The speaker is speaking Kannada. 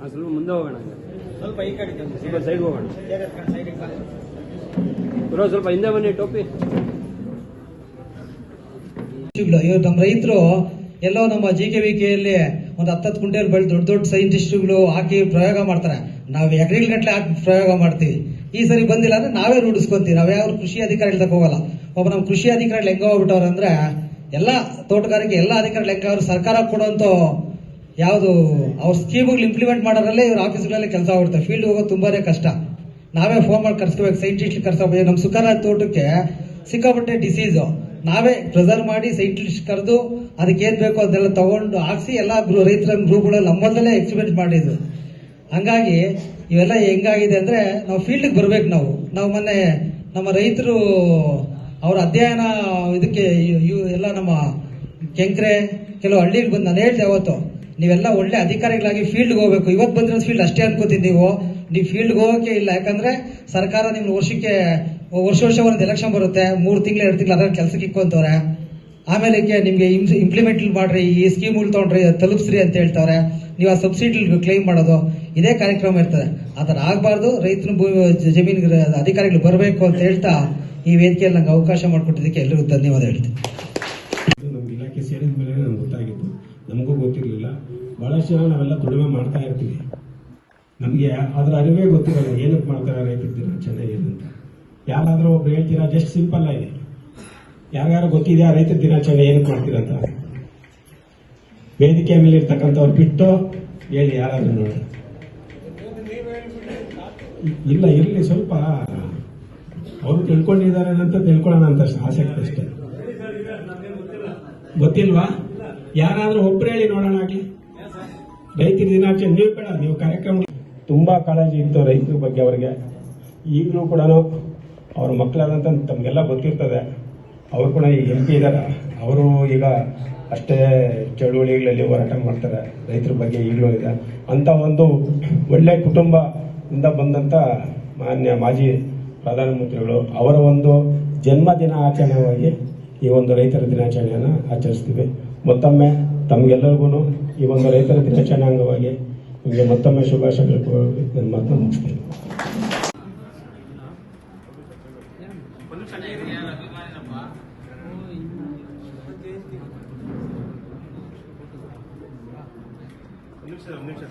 ಸ್ವಲ್ಪ ಮುಂದೆ ಹೋಗೋಣ ಸ್ವಲ್ಪ ಈ ಕಡೆ ತಂದು ಸ್ವಲ್ಪ ಸೈಡ್ ಹೋಗೋಣ. ಬರೋ ಸ್ವಲ್ಪ ಹಿಂದೆ ಬನ್ನಿ ಟೋಪಿ. ಇವ್ರು ನಮ್ಮ ರೈತರು ಎಲ್ಲೋ ನಮ್ಮ ಜಿ ಕೆ ವಿ ಕೆಯಲ್ಲಿ ಒಂದು ಹತ್ತತ್ತು ಕುಂಟೆಯಲ್ಲಿ ಬೆಳೆದು ದೊಡ್ಡ ದೊಡ್ಡ ಸೈಂಟಿಸ್ಟ್ಗಳು ಹಾಕಿ ಪ್ರಯೋಗ ಮಾಡ್ತಾರೆ. ನಾವು ಎಕರೆಗಳ ಗಟ್ಟಲೆ ಹಾಕಿ ಪ್ರಯೋಗ ಮಾಡ್ತೀವಿ. ಈ ಸರಿ ಬಂದಿಲ್ಲ ಅಂದ್ರೆ ನಾವೇ ರೂಢಿಸ್ಕೊಂತೀವಿ. ನಾವ್ ಯಾವ ಕೃಷಿ ಅಧಿಕಾರಿಗಳ ತಕ ಹೋಗಲ್ಲ. ಒಬ್ಬ ನಮ್ಮ ಕೃಷಿ ಅಧಿಕಾರಿಗಳು ಹೆಂಗ ಹೋಗ್ಬಿಟ್ಟವ್ರು ಅಂದ್ರೆ ಎಲ್ಲ ತೋಟಗಾರಿಕೆ ಎಲ್ಲ ಅಧಿಕಾರಿಗಳು ಲೆಕ್ಕ ಅವ್ರು ಸರ್ಕಾರ ಕೊಡುವಂತ ಯಾವುದು ಅವ್ರ ಸ್ಕೀಮ್ಗಳು ಇಂಪ್ಲಿಮೆಂಟ್ ಮಾಡೋದ್ರಲ್ಲೇ ಇವ್ರ ಆಫೀಸ್ಗಳಲ್ಲಿ ಕೆಲಸ ಆಗ್ಬಿಡ್ತಾರೆ ಫೀಲ್ಡ್ ಹೋಗೋದು ತುಂಬಾನೇ ಕಷ್ಟ. ನಾವೇ ಫೋನ್ ಮಾಡಿ ಕರ್ಸ್ಕೋಬೇಕು. ಸೈಂಟಿಸ್ಟ್ ಕರ್ಸ್ಕೋಬೇಕು. ನಮ್ಮ ಸುಖರಾಜ್ ತೋಟಕ್ಕೆ ಸಿಕ್ಕಾಪಟ್ಟೆ ಡಿಸೀಸು ನಾವೇ ಪ್ರಿಸರ್ವ್ ಮಾಡಿ ಸೈಂಟಿಸ್ಟ್ ಕರೆದು ಅದಕ್ಕೆ ಏನ್ ಬೇಕೋ ಅದೆಲ್ಲ ತಗೊಂಡು ಹಾಕ್ಸಿ ಎಲ್ಲ ಗ್ರೂ ರೈತರ ಗ್ರೂಪ್ಗಳು ನಮ್ಮಲ್ಲೇ ಎಕ್ಸ್ಪೆರಿಮೆಂಟ್ ಮಾಡಿದ್ದು. ಹಂಗಾಗಿ ಇವೆಲ್ಲ ಹೆಂಗಾಗಿದೆ ಅಂದ್ರೆ ನಾವು ಫೀಲ್ಡ್ಗೆ ಬರ್ಬೇಕು ನಾವು. ನಾವು ಮೊನ್ನೆ ನಮ್ಮ ರೈತರು ಅವ್ರ ಅಧ್ಯಯನ ಇದಕ್ಕೆ ಎಲ್ಲ ನಮ್ಮ ಕೆಂಕ್ರೆ, ಕೆಲವು ಹಳ್ಳಿಗೆ ಬಂದು ನಾನು ಹೇಳ್ದೆ ಅವತ್ತು ನೀವೆಲ್ಲ ಒಳ್ಳೆ ಅಧಿಕಾರಿಗಳಾಗಿ ಫೀಲ್ಡ್ಗೆ ಹೋಗ್ಬೇಕು. ಇವತ್ತು ಬಂದಿರೋ ಫೀಲ್ಡ್ ಅಷ್ಟೇ ಅನ್ಕೋತೀನಿ ನೀವು. ನೀವು ಫೀಲ್ಡ್ಗೆ ಹೋಗೋಕೆ ಇಲ್ಲ. ಯಾಕಂದ್ರೆ ಸರ್ಕಾರ ನಿಮ್ಮ ವರ್ಷಕ್ಕೆ, ವರ್ಷ ವರ್ಷ ಒಂದು ಎಲೆಕ್ಷನ್ ಬರುತ್ತೆ. ಮೂರು ತಿಂಗಳು, ಎರಡು ತಿಂಗಳು ಅದ್ರಲ್ಲಿ ಕೆಲಸಕ್ಕೆ ಇಕ್ಕೊಂತವ್ರೆ. ಆಮೇಲೆ ನಿಮಗೆ ಇಂಪ್ಲಿಮೆಂಟ್ ಮಾಡ್ರಿ, ಈ ಸ್ಕೀಮ್ಗಳು ತೊಗೊಂಡ್ರಿ ತಲುಪಿಸ್ರಿ ಅಂತ ಹೇಳ್ತಾರೆ ನೀವು ಆ ಸಬ್ಸಿಡಿ ಕ್ಲೈಮ್ ಮಾಡೋದು. ಇದೇ ಕಾರ್ಯಕ್ರಮ ಇರ್ತದೆ. ಆ ಥರ ಆಗಬಾರ್ದು. ರೈತರು ಭೂಮಿ ಅಧಿಕಾರಿಗಳು ಬರಬೇಕು ಅಂತ ಹೇಳ್ತಾ ಈ ವೇದಿಕೆಯಲ್ಲಿ ನಂಗೆ ಅವಕಾಶ ಮಾಡಿಕೊಟ್ಟಿದ್ದಕ್ಕೆ ಎಲ್ಲರಿಗೂ ಧನ್ಯವಾದ ಹೇಳ್ತೀನಿ ಇದು ನಮ್ಮ ಇಲಾಖೆ ಸೇರಿದ ಮೇಲೆ ನಮ್ಗೆ ಗೊತ್ತಾಗಿದ್ದು ನಮಗೂ ಗೊತ್ತಿರಲಿಲ್ಲ ಭಾಳಷ್ಟು ನಾವೆಲ್ಲ ದುಡಿಮೆ ಮಾಡ್ತಾ ಇರ್ತೀವಿ. ನಮಗೆ ಅದರ ಅರಿವೇ ಗೊತ್ತಿರಲ್ಲ ಏನಕ್ಕೆ ಮಾಡ್ತಾರೆ ರೈತರ ದಿನಾಚರಣೆ ಅಂತ. ಯಾರಾದರೂ ಒಬ್ರು ಹೇಳ್ತೀರಾ, ಜಸ್ಟ್ ಸಿಂಪಲ್ ಆಗಿ. ಯಾರ್ಯಾರು ಗೊತ್ತಿದೆಯಾ ರೈತರ ದಿನಾಚರಣೆ ಏನಕ್ಕೆ ಮಾಡ್ತೀರಂತ ವೇದಿಕೆ ಮೇಲೆ ಇರ್ತಕ್ಕಂಥವ್ರು ಬಿಟ್ಟು ಹೇಳಿ ಯಾರಾದರೂ ನೋಡಿ. ಇಲ್ಲ, ಇರಲಿ ಸ್ವಲ್ಪ. ಅವರು ತಿಳ್ಕೊಂಡಿದ್ದಾರೆ ಅಂತ ತಿಳ್ಕೊಳ್ಳೋಣ ಅಂತ ಆಸಕ್ತಿ ಅಷ್ಟೇ. ಗೊತ್ತಿಲ್ವಾ? ಯಾರಾದರೂ ಒಬ್ರು ಹೇಳಿ ನೋಡೋಣ ಆಗ್ಲಿ. ರೈತರ ದಿನಾಚರಣೆ, ನೀವು ಬೇಡ ನೀವು ಕಾರ್ಯಕ್ರಮ ತುಂಬಾ ಕಾಳಜಿ ಇತ್ತು ರೈತರ ಬಗ್ಗೆ ಅವರಿಗೆ. ಈಗಲೂ ಕೂಡ ಅವ್ರ ಮಕ್ಕಳಾದಂತ ತಮಗೆಲ್ಲ ಗೊತ್ತಿರ್ತದೆ. ಅವರು ಕೂಡ ಈಗ ಎಂ ಪಿ ಇದ್ದಾರೆ ಅವರು ಈಗ ಅಷ್ಟೇ ಚಳುವಳಿಗಳಲ್ಲಿ ಹೋರಾಟ ಮಾಡ್ತಾರೆ. ರೈತರ ಬಗ್ಗೆ ಈಗಲೂ ಇದೆ. ಅಂತ ಒಂದು ಒಳ್ಳೆ ಕುಟುಂಬದಿಂದ ಬಂದಂತ ಮಾನ್ಯ ಮಾಜಿ ಪ್ರಧಾನಮಂತ್ರಿಗಳು, ಅವರ ಒಂದು ಜನ್ಮ ದಿನ ಆಚರಣೆಯಾಗಿ ಈ ಒಂದು ರೈತರ ದಿನಾಚರಣೆಯನ್ನು ಆಚರಿಸ್ತೀವಿ. ಮತ್ತೊಮ್ಮೆ ತಮಗೆಲ್ಲರಿಗೂ ಈ ಒಂದು ರೈತರ ದಿನಾಚರಣೆ ಅಂಗವಾಗಿ ನಿಮಗೆ ಮತ್ತೊಮ್ಮೆ ಶುಭಾಶಯಗಳು ನನ್ನ ಮಾತನ್ನು ಮುಗಿಸ್ತೇನೆ. ನಿಮಿಷ ನಿಮಿಷ.